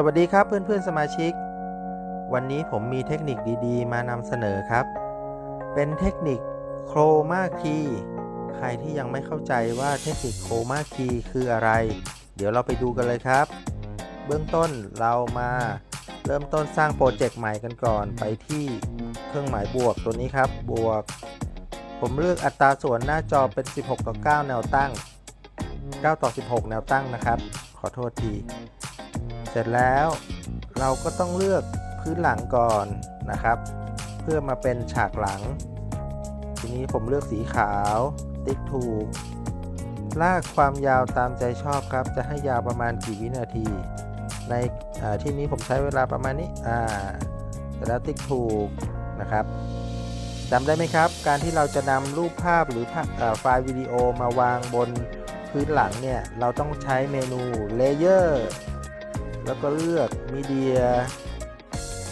สวัสดีครับเพื่อนๆสมาชิก วันนี้ผมมีเทคนิคดีๆ มานำเสนอครับ เป็นเทคนิคโครมาคีใครที่ยังไม่เข้าใจว่าเทคนิคโครมาคีคืออะไร เดี๋ยวเราไปดูกันเลยครับ เบื้องต้นเรามาเริ่มต้นสร้างโปรเจกต์ใหม่กันก่อนไปที่เครื่องหมายบวกตัวนี้ครับ บวก ผมเลือกอัตราส่วนหน้าจอเป็น 16 ต่อ 9 แนวตั้ง 9 ต่อ 16 แนวตั้งนะครับ ขอโทษที เสร็จแล้วเราก็ต้องเลือกพื้นหลังก่อนนะครับ เพื่อมาเป็นฉากหลัง ทีนี้ผมเลือกสีขาว ติ๊กถูก ลากความยาวตามใจชอบครับ จะให้ยาวประมาณกี่วินาที ในที่นี้ผมใช้เวลาประมาณนี้อ่าเสร็จแล้วติ๊กถูกนะครับจำได้ไหมครับ การที่เราจะนำรูปภาพหรืออไฟล์วิดีโอมาวางบนพื้นหลังเนี่ย เราต้องใช้เมนู Layer แล้วก็เลือกมีเดีย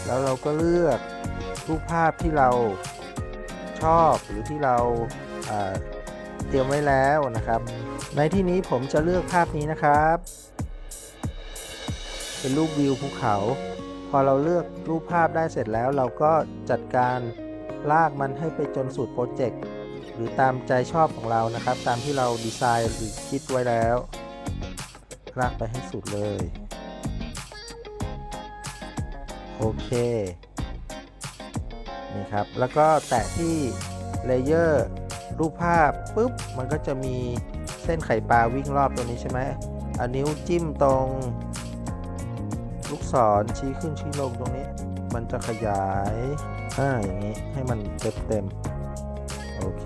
แล้วเราก็เลือกรูปภาพที่เราชอบหรือที่เราเตรียมไว้แล้วนะครับ ในที่นี้ผมจะเลือกภาพนี้นะครับ เป็นรูปวิวภูเขา พอเราเลือกรูปภาพได้เสร็จแล้ว เราก็จัดการลากมันให้ไปจนสุดโปรเจกต์หรือตามใจชอบของเรานะครับ ตามที่เราดีไซน์หรือคิดไว้แล้ว ลากไปให้สุดเลย โอเคนี่ครับแล้วก็แตะที่เลเยอร์รูปภาพปุ๊บมันก็จะมีเส้นไข่ปลาวิ่งรอบตัวนี้ใช่ไหมเอานิ้วจิ้มตรง ลูกศรชี้ขึ้นชี้ลงตรงนี้ มันจะขยายอ่าอย่างนี้ให้มันเต็มเต็มๆโอเค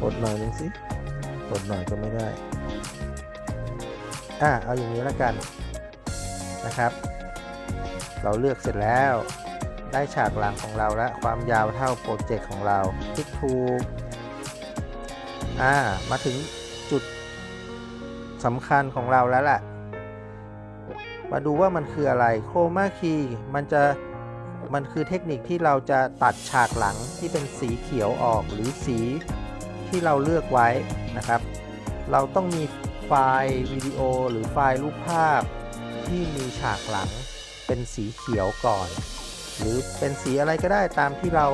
กดหน่อยหนึงสิ กดหน่อยก็ไม่ได้ อะเอาอย่างนี้แล้วกันนะครับเราเลือกเสร็จแล้ว ได้ฉากหลังของเราแล้วความยาวเท่าโปรเจกต์ของเราคลิกถูกอ่ามาถึงจุดสำคัญของเราแล้วแหละมาดูว่ามันคืออะไรโครมาคีมันจะมันคือเทคนิคที่เราจะตัดฉากหลังที่เป็นสีเขียวออกหรือสี ที่เราเลือกไว้นะครับ เราต้องมีไฟล์วิดีโอหรือไฟล์รูปภาพที่มีฉากหลังเป็นสีเขียวก่อน หรือเป็นสีอะไรก็ได้ตามที่เรา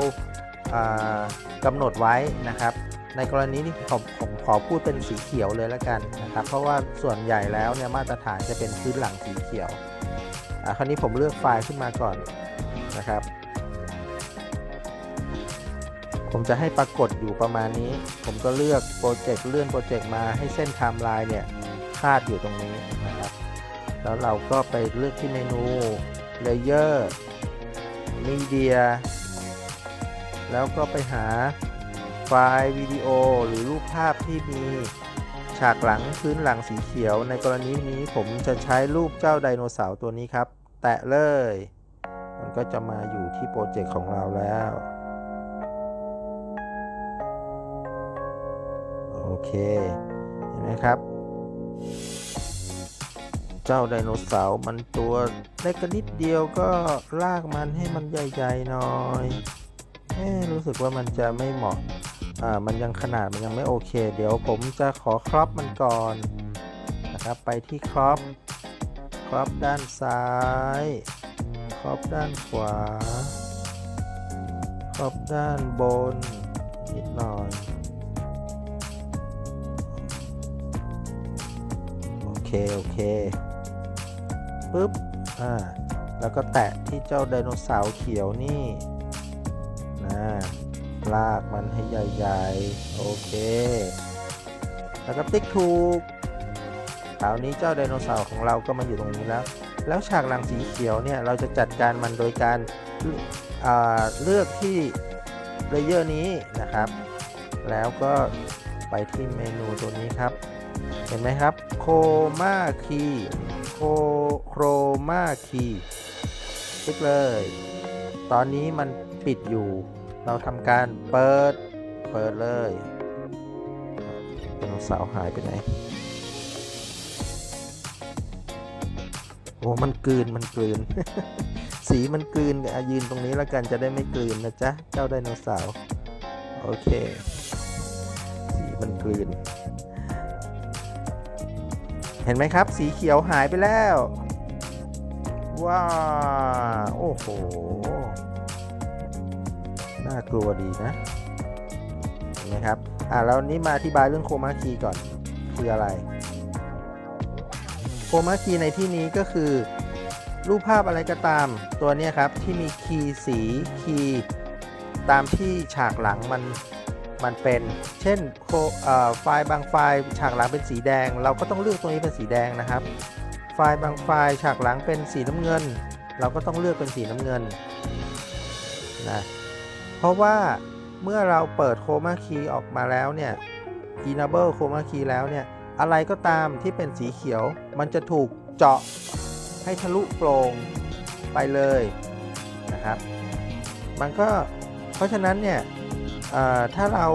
ากำหนดไว้นะครับ ในกรณีนี้ผมผมขอพูดเป็นสีเขียวเลยแล้วกันนะครับ เพราะว่าส่วนใหญ่แล้วเนี่ยมาตรฐานจะเป็นพื้นหลังสีเขียวอ่าคราวนี้ผมเลือกไฟล์ขึ้นมาก่อนนะครับ ผมจะให้ปรากฏอยู่ประมาณนี้ ผมก็เลือกโปรเจกต์เลื่อนโปรเจกต์มาให้เส้นไทม์ไลน์เนี่ยคาดอยู่ตรงนี้นะครับ แล้วเราก็ไปเลือกที่เมนู Layer Media แล้วก็ไปหาไฟล์วิดีโอหรือรูปภาพที่มีฉากหลังพื้นหลังสีเขียว ในกรณีนี้ผมจะใช้รูปเจ้าไดโนเสาร์ตัวนี้ครับ แตะเลย มันก็จะมาอยู่ที่โปรเจกต์ของเราแล้ว เค เห็นไหมครับ เจ้าไดโนเสาร์มันตัวเล็กนิดเดียวก็ลากมันให้มันใหญ่ๆหน่อยเอ๊ะรู้สึกว่ามันจะไม่เหมาะ อ่า มันยังขนาดมันยังไม่โอเค เดี๋ยวผมจะขอครอปมันก่อนนะครับ ไปที่ครอป ครอปด้านซ้าย ครอปด้านขวา ครอปด้านบนนิดหน่อย โอเคโอเคปึ๊บอ่าแล้วก็แตะที่เจ้าไดโนเสาร์เขียวนี่นะลากมันให้ใหญ่ๆ โอเค แล้วก็ติ๊กถูกคราวนี้เจ้าไดโนเสาร์ของเราก็มาอยู่ตรงนี้แล้ว แล้วฉากหลังสีเขียวเนี่ย เราจะจัดการมันโดยการอ่าเลือกที่เลเยอร์นี้นะครับ แล้วก็ไปที่เมนูตัวนี้ครับ เห็นไหมครับโคมาคีโคโครมาคีคลิกเลย ตอนนี้มันปิดอยู่ เราทำการเปิด เปิดเลยไดโนเสาร์หายไปไหน โอ้ มันกลืน มันกลืน สีมันกลืนอะยืนตรงนี้แล้วกันจะได้ไม่กลืนนะจ๊ะ เจ้าไดโนเสาร์ โอเค สีมันกลืน เห็นไหมครับ สีเขียวหายไปแล้ว ว้าโอ้โห น่ากลัวดีนะ เห็นไหมครับ อ่าแล้วนี้มาอธิบายเรื่องโคมาคีก่อน คืออะไร โคมาคีในที่นี้ก็คือ รูปภาพอะไรก็ตาม ตัวนี้ครับ ที่มีคีย์สีคีย์ตามที่ฉากหลังมัน มันเป็น เช่นไฟล์บางไฟล์ฉากหลังเป็นสีแดง เราก็ต้องเลือกตรงนี้เป็นสีแดงนะครับ ไฟล์บางไฟล์ฉากหลังเป็นสีน้ำเงิน เราก็ต้องเลือกเป็นสีน้ำเงินนะเพราะว่าเมื่อเราเปิดโคมาคีออกมาแล้วเนี่ย enable โคมาคีแล้วเนี่ย อะไรก็ตามที่เป็นสีเขียว มันจะถูกเจาะให้ทะลุโปร่งไปเลยนะครับ มันก็เพราะฉะนั้นเนี่ย ถ้าเรา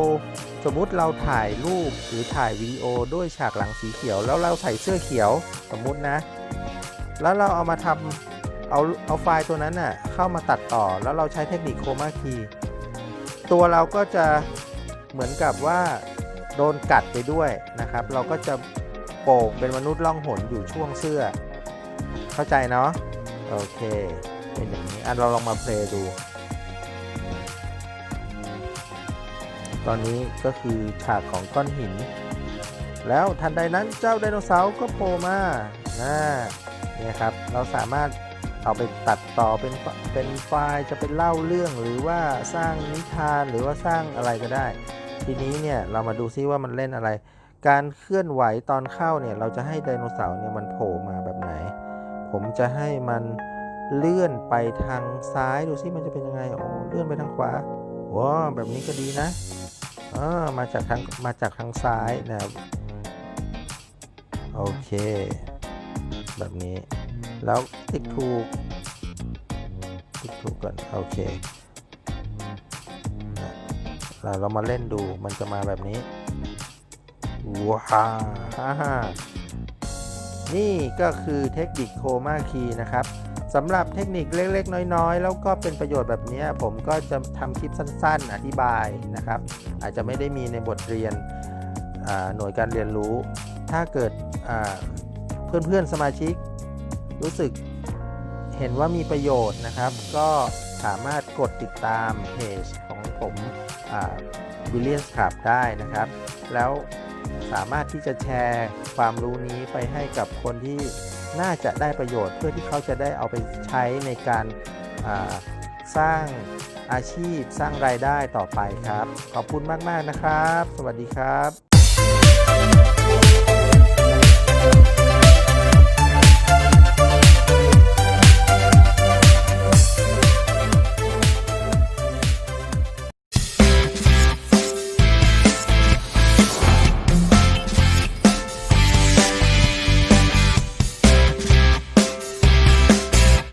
สมมุติเราถ่ายรูปหรือถ่ายวิดีโอด้วยฉากหลังสีเขียว แล้วเราใส่เสื้อเขียวสมมุตินะ แล้วเราเอามาทำเอาเอาไฟล์ตัวนั้นน่ะเข้ามาตัดต่อแล้วเราใช้เทคนิคโคมาคีตัวเราก็จะเหมือนกับว่าโดนกัดไปด้วยนะครับ เราก็จะโป่งเป็นมนุษย์ล่องหนอยู่ช่วงเสื้อ เข้าใจเนาะโอเค เป็นอย่างนี้อันเราลองมาเพลย์ดู ตอนนี้ก็คือฉากของก้อนหิน แล้วทันใดนั้นเจ้าไดโนเสาร์ก็โผล่มานะเนี่ยครับ เราสามารถเอาไปตัดต่อเป็นเป็นไฟล์จะเป็นเล่าเรื่องหรือว่าสร้างนิทานหรือว่าสร้างอะไรก็ได้ ทีนี้เนี่ยเรามาดูซิว่ามันเล่นอะไร การเคลื่อนไหวตอนเข้าเนี่ยเราจะให้ไดโนเสาร์เนี่ยมันโผล่มาแบบไหน ผมจะให้มันเลื่อนไปทางซ้ายดูซิมันจะเป็นยังไงโอ้เลื่อนไปทางขวาว้าแบบนี้ก็ดีนะ อ่ามาจากทางมาจากทางซ้ายนะครับ โอเค แบบนี้ แล้วติ๊กถูก ติ๊กถูกก่อน โอเคเราเรามาเล่นดูมันจะมาแบบนี้ ว้าวฮ่าฮ่านี่ก็คือเทคนิคโคมาคีนะครับ สำหรับเทคนิคเล็กๆ น้อยๆ แล้วก็เป็นประโยชน์แบบนี้ผมก็จะทำคลิปสั้นๆ อธิบายนะครับ อาจจะไม่ได้มีในบทเรียนหน่วยการเรียนรู้ ถ้าเกิดเพื่อนๆสมาชิก รู้สึกเห็นว่ามีประโยชน์นะครับ ก็สามารถกดติดตามเพจของผมบิลเลียนขับได้นะครับ แล้วสามารถที่จะแชร์ความรู้นี้ไปให้กับคนที่ น่าจะได้ประโยชน์เพื่อที่เขาจะได้เอาไปใช้ในการาสร้างอาชีพสร้างรายได้ต่อไปครับ ขอบคุณมาก ๆ นะครับ สวัสดีครับ